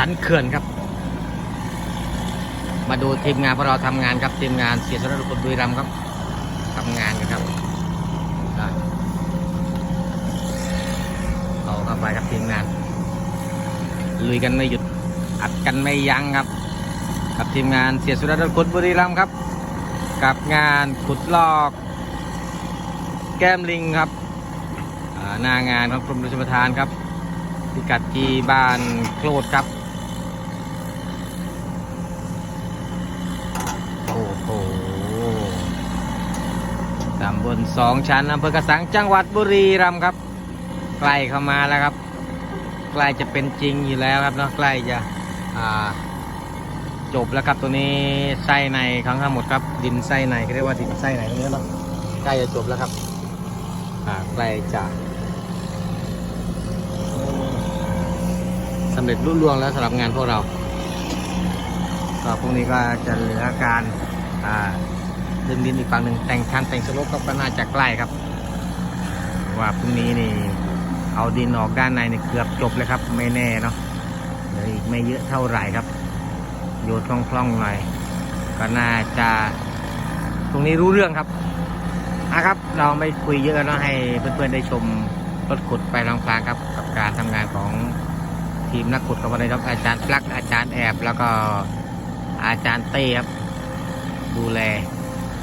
สันเขื่อนครับ มาดูทีมงานพวกเราทำงานครับทีมงานเสียสละคนบุรีรัมย์ครับทำงานกันครับอะเอาเข้าไปครับทีมงานลุยกันไม่หยุดอัดกันไม่ยั้งครับ กับทีมงานเสียสุรดลคนบุรีรัมย์ครับ กับงานขุดลอก แก้มลิงครับหน้างานของกรมชประทานครับพิกัดที่บ้านโคลดครับ โอ้โห ตำบลสองชั้นอำเภอกระสังจังหวัดบุรีรัมย์ครับ ใกล้เข้ามาแล้วครับ ใกล้จะเป็นจริงอยู่แล้วครับเนาะใกล้จะจบแล้วครับตัวนี้ไส้ในของทั้งหมดครับ ดินไส้ในเขาเรียกว่าดินไส้ในตรงนี้เนาะใกล้จะจบแล้วครับใกล้จะสำเร็จรุ่ล่วงแล้วสำหรับงานพวกเราก็พรุ่งนี้ก็จะเหลือการอ่า ดึงดินอีกฝั่งหนึ่งแต่งคันแต่งสโลปก็น่าจะใกล้ครับ ว่าพรุ่งนี้นี่เอาดินออกด้านในนี่เกือบจบเลยครับ ไม่แน่เนาะเหลืออีกไม่เยอะเท่าไหร่ครับโยนคล่องๆหน่อย ก็น่าจะตรงนี้รู้เรื่องครับอะครับ เราไม่คุยเยอะเนาะให้เพื่อนๆได้ชมรถขุดไปลางๆครับ กับการทำงานของทีมนักขุดกับวันนี้ครับอาจารย์ปลักอาจารย์แอบ แล้วก็อาจารย์เต้ครับ ดูแล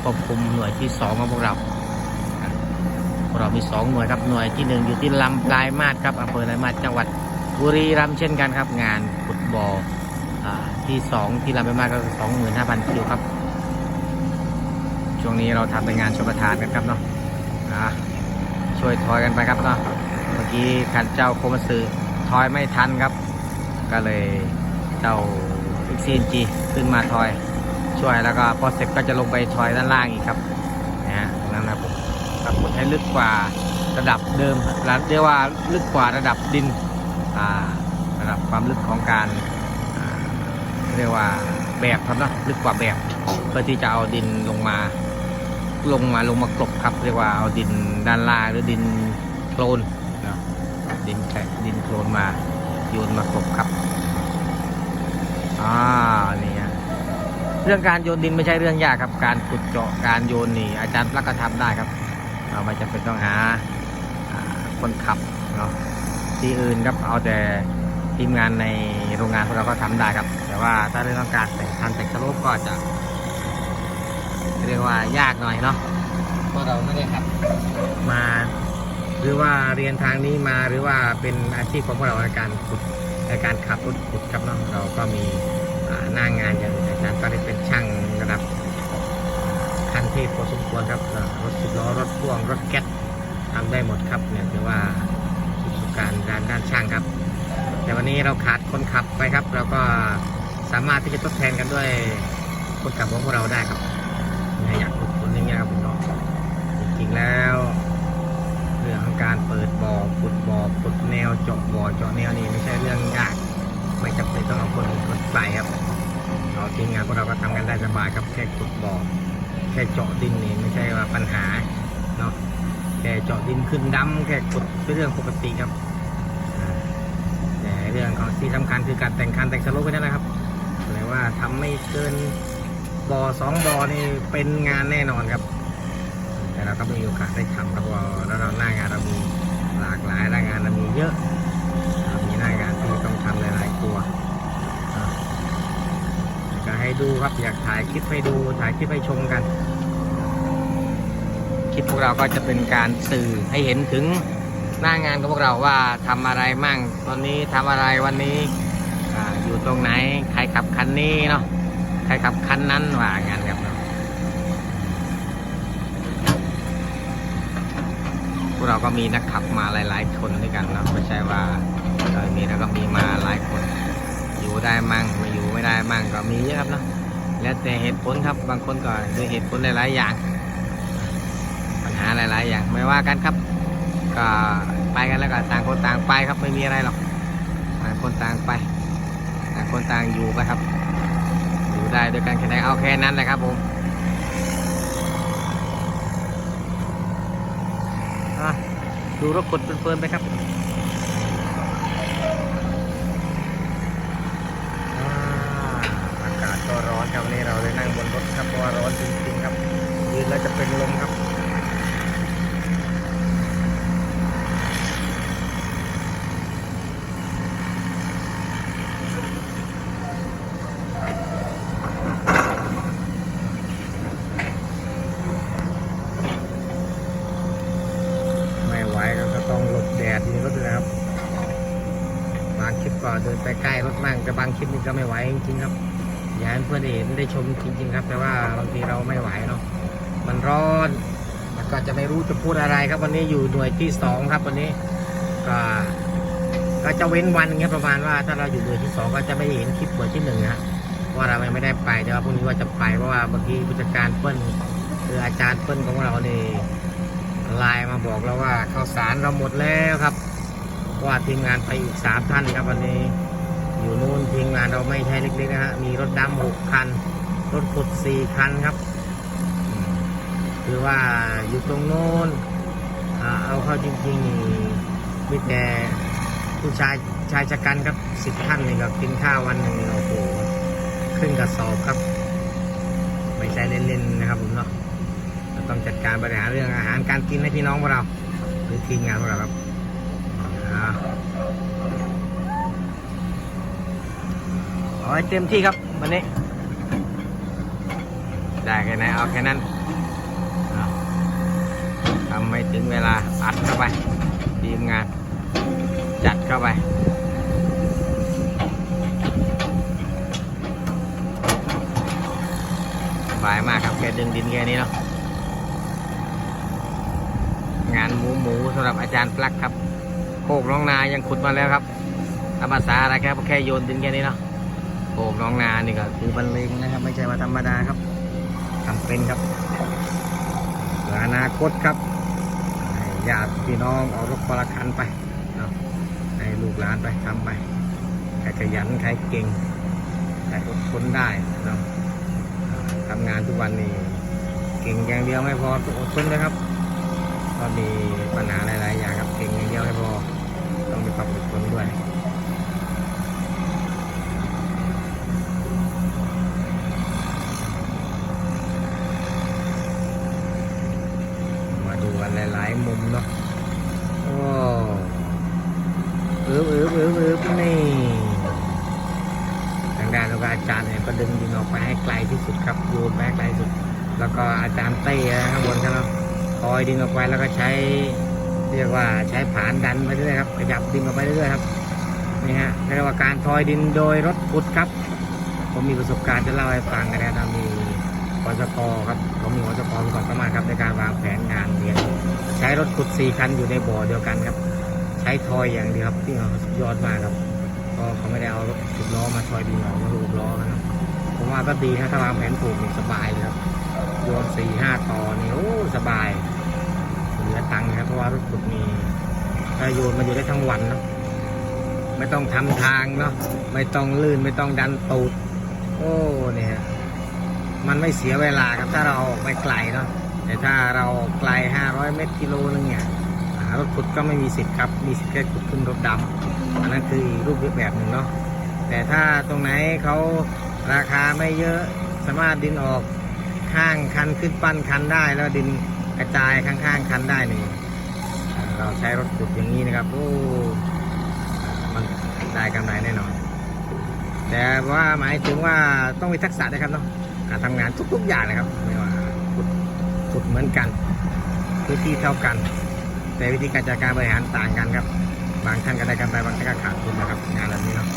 ควบคุมหน่วยที่สองของพวกเราพวกเรามีสองหน่วยครับหน่วยที่หนึ่งอยู่ที่ลำปลายมาศครับอำเภอลายมาศจังหวัดบุรีรัมย์เช่นกันครับ งานฟุตบอลอ่าที่สองที่ลำปลายมาศก็สองหมื่นห้าพันคิวครับ ช่วงนี้เราทำเป็นงานชมประทานกันครับเนาะช่วยทอยกันไปครับเนาะเมื่อกี้ขันเจ้าโคมัสึทอยไม่ทันครับ ก็เลยเจ้า XCNG ขึ้นมาทอย ช่วยแล้วก็พอเสร็จก็จะลงไปทอยด้านล่างอีกครับนะฮะตรงนั้นนะผมครับกดให้ลึกกว่าระดับเดิมเรียกว่าลึกกว่าระดับดินระดับความลึกของการเรียกว่าแบบครับเนาะลึกกว่าแบบเพื่อที่จะเอาดินลงมาลงมาลงมากลบครับ เรียกว่าเอาดินด้านล่างหรือดินโคลนเนาะดินแฉะดินโคลนมาโยนมากลบครับอ่านี่ฮะ เรื่องการโยนดินไม่ใช่เรื่องยากครับ การขุดเจาะการโยนนี่อาจารย์ปลักก็ทำได้ครับ เราไม่จำเป็นต้องหาคนขับเนาะที่อื่นครับเอาแต่ทีมงานในโรงงานพวกเราก็ทำได้ครับ แต่ว่าถ้าเรื่องของการแต่งคันแต่งสโลปก็จะ เรียกว่ายากหน่อยเนาะเพราะเราไม่ได้ขับมาหรือว่าเรียนทางนี้มาหรือว่าเป็นอาชีพของพวกเราในการขุดในการขับรถขุดครับเนาะเราก็มีหน้างานอย่าง อาจารย์ก็ได้เป็นช่างระดับขั้นเทพพอสมควรครับรถสิบล้อรถพ่วงรถแก๊สทำได้หมดครับเนี่ยถือว่าประสบการณ์ด้านด้านช่างครับ แต่วันนี้เราขาดคนขับไปครับ เราก็สามารถที่จะทดแทนกันด้วยคนขับของพวกเราได้ครับเนี่ยอยากขุดคนอย่างเงี้ยครับผมเนาะจริงๆแล้วเรื่องของการเปิดบ่อขุดบ่อขุดแนวเจาะบ่อเจาะแนวนี่ไม่ใช่เรื่องยากไม่จำเป็นต้องเอาคนรถไปครับ ทีมงานพวกเราก็ทำกันได้สบายครับแค่ขุดบ่อแค่เจาะดินนี่ไม่ใช่ว่าปัญหาเนาะแค่เจาะดินขึ้นดำแค่ขุดเป็นเรื่องปกติครับแต่เรื่องของที่สำคัญคือการแต่งคันแต่งสโลปไว้นั่นแหละครับแปลว่าทำไม่เกินบ่อสองบ่อนี่เป็นงานแน่นอนครับ แต่เราก็มีโอกาสได้ทำครับเราะว่าแล้วเราหน้างานเรามีหลากหลายหน้างานเรามีเยอะเรามีหน้างานที่ต้องทำหลายๆตัวอ่าก็ ให้ดูครับ อยากถ่ายคลิปให้ดูถ่ายคลิปให้ชมกัน คลิปพวกเราก็จะเป็นการสื่อให้เห็นถึงหน้างานของพวกเราว่าทำอะไรมั่ง ตอนนี้ทำอะไรวันนี้ออยู่ตรงไหนใครขับคันนี้เนาะใครขับคันนั้นว่างานครับเนาะพวกเราก็มีนักขับมาหลาย ๆ คนด้วยกันเนาะไม่ใช่ว่าเรามีแล้วก็มีมาหลายคน อยู่ได้มั่ง ไม่ได้มั่งก็มีเยอะครับเนาะแล้วแต่เหตุผลครับบางคนก็ด้วยเหตุผลหลาย ๆ อย่าง ปัญหาหลาย ๆ อย่างไม่ว่ากันครับ ก็ไปกันแล้วก็ต่างคนต่างไปครับไม่มีอะไรหรอกต่างคนต่างไปต่างคนต่างอยู่ไปครับ อยู่ได้ด้วยกันแค่ไหนเอาแค่นั้นเลยครับผมดูรถกดเพลินๆไปครับ ครับวันนี้เราเลยนั่งบนรถครับเพราะว่าร้อนจริงๆครับ ยืนแล้วจะเป็นลมครับไม่ไหวครับก็ต้องหลบแดดนี่รถเลยครับบางคลิปก็เดินไปใกล้รถมั่งแต่บางคลิปนี่ก็ไม่ไหวจริงๆครับ อยากให้เพื่อนเห็นได้ชมจริง ๆ ครับ แต่ว่าบางทีเราไม่ไหวเนาะมันร้อนมันก็จะไม่รู้จะพูดอะไรครับวันนี้อยู่หน่วยที่สองครับวันนี้ก็ก็จะเว้นวันเงี้ยประมาณว่าถ้าเราอยู่หน่วยที่สองก็จะไม่เห็นคลิปหน่วยที่หนึ่งนะเพราะว่าเราไม่ได้ไปแต่ว่าพรุ่งนี้ว่าจะไปเพราะว่าบางทีผู้จัดการเปิ้ลคืออาจารย์เปิ้ลของเราเนี่ยไลน์มาบอกแล้วว่าข้าวสารเราหมดแล้วครับว่าทีมงานไปอีกสามท่านครับวันนี้ อยู่นู่นทีมงานเราไม่ใช่เล็กๆนะฮะ มีรถดำหกคัน รถขุดสี่คันครับ คือว่าอยู่ตรงโน้นอเอาเข้าจริงๆนี่มีแต่ผู้ชายชายชะกันครับสิบท่านนี่ก็กินข้าววันหนึ่งโอ้โหขึ้นกระสอบครับ ไม่ใช่เล่นๆนะครับผมเนาะเราต้องจัดการบริหารเรื่องอาหารการกินให้พี่น้องพวกเรา หรือทีมงานพวกเราครับอ่า เอาให้เต็มที่ครับวันนี้ ได้แค่ไหนเอาแค่นั้นทำไม่ถึงเวลาอัดเข้าไปทีมงาน จัดเข้าไปสบายมากครับแค่ดึงดินแค่นี้เนาะงานหมูหมูสำหรับอาจารย์ปลักครับโคกน้องนายังขุดมาแล้วครับภาษาอะไรครับแค่โยนดินแค่นี้เนาะ โกน้องนานี่ก็คือบรรเลงนะครับ ไม่ใช่ว่าธรรมดาครับทำเป็นครับเพื่ออนาคตครับห้ญาติพี่น้องเอารถคนละคันไปเนาะให้ลูกหลานไปทำไปใครขยันใครเก่งใครอดทนได้เนาะทำงานทุกวันนี้เก่งอย่างเดียวไม่พออดทนเลยครับ ก็มีปัญหาหลาย ๆ อย่างครับเก่งอย่างเดียวไม่พอ ต้องมีความอดทนด้วย มาดูกันหลาย ๆ มุมเนาะ โอ้เอืบเอืบเอืบเอืบนี่ ทางด้าอาจารย์เนี่ยก็ดึงดินออกไปให้ไกลที่สุดครับโยนไปไกลที่สุด แล้วก็อาจารย์เต้นะข้างบนครับเนาะคอยดึงออกไปแล้วก็ใช้เรียกว่าใช้ผานดันไปเรื่อยครับขยับดึงออกไปเรื่อยครับนี่ฮะเรียกว่าการทอยดินโดยรถขุดครับ ผมมีประสบการณ์จะเล่าให้ฟังกันนะครับมีวสกครับผมมีวสกมีความสามารถครับในการวางแผนงานเรียนใช้รถขุดสี่คันอยู่ในบ่อเดียวกันครับ ใช้ทอยอย่างเดียวครับที่สุดยอดมากครับ ก็เขาไม่ได้เอารถสิบล้อมาทอยดินออกมาลูกล้อนะครับผมว่าก็ดีนะถ้าวางแผนถูกนี่สบายเลยครับโยนสี่ห้าต่อนี่โอ้สบายเหลือตังค์ครับเพราะว่ารถขุดมีถ้าโยนมันอยู่ได้ทั้งวันเนาะไม่ต้องทำทางเนาะไม่ต้องลื่นไม่ต้องดันตูด โอ้เนี่ยมันไม่เสียเวลาครับถ้าเราออกไปไกลเนาะแต่ถ้าเราออกไกล 500 เมตรกิโลนึงเนี่ยรถขุดก็ไม่มีสิทธิ์ครับ มีสิทธิ์แค่ขุดขึ้นรถดำ อันนั้นคืออีกรูปแบบหนึ่งเนาะแต่ถ้าตรงไหนเขาราคาไม่เยอะสามารถดินออกข้างคันขึ้นปั้นคันได้ แล้วดินกระจายข้างๆคันได้นี่เราใช้รถขุดอย่างนี้นะครับโอ้มันได้กำไรแน่นอน แต่ว่าหมายถึงว่าต้องมีทักษะด้วยครับเนาะการทำงานทุกๆอย่างเลยครับไม่ว่าขุดขุดเหมือนกันพื้นที่เท่ากัน แต่วิธีการจัดการบริหารต่างกันครับางท่านก็ได้กำไรบางท่านก็ขาดทุนนะครับงานแบบนี้เนาะ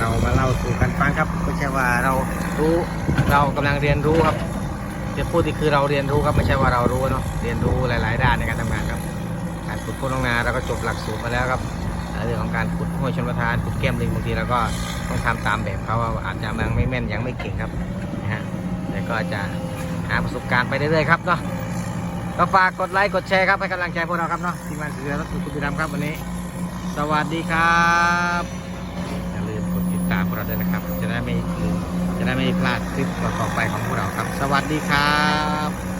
เรามาเล่าสู่กันฟังครับไม่ใช่ว่าเรารู้เรากำลังเรียนรู้ครับจะพูดที่คือเราเรียนรู้ครับไม่ใช่ว่าเรารู้เนาะเรียนรู้หลาย ๆ ด้านในการทำงานครับการขุดโคนลงนาเราก็จบหลักสูตรมาแล้วครับเรื่องของการขุดห้วยชนประทานขุดแก้มลิงบางทีเราก็ต้องทำตามแบบเขาว่าอาจจะยังไม่แม่นยังไม่เก่งครับนะฮะแต่ก็จะหาประสบการณ์ไปเรื่อยๆครับเนาะก็ฝากกดไลค์กดแชร์ครับให้กำลังใจพวกเราครับเนาะทีมงานเสือรถขุดคุณพิรามครับวันนี้ สวัสดีครับ อย่าลืมกดติดตามพวกเราด้วยนะครับ จะได้ไม่จะได้ไม่พลาดคลิปต่อๆไปของพวกเราครับ สวัสดีครับ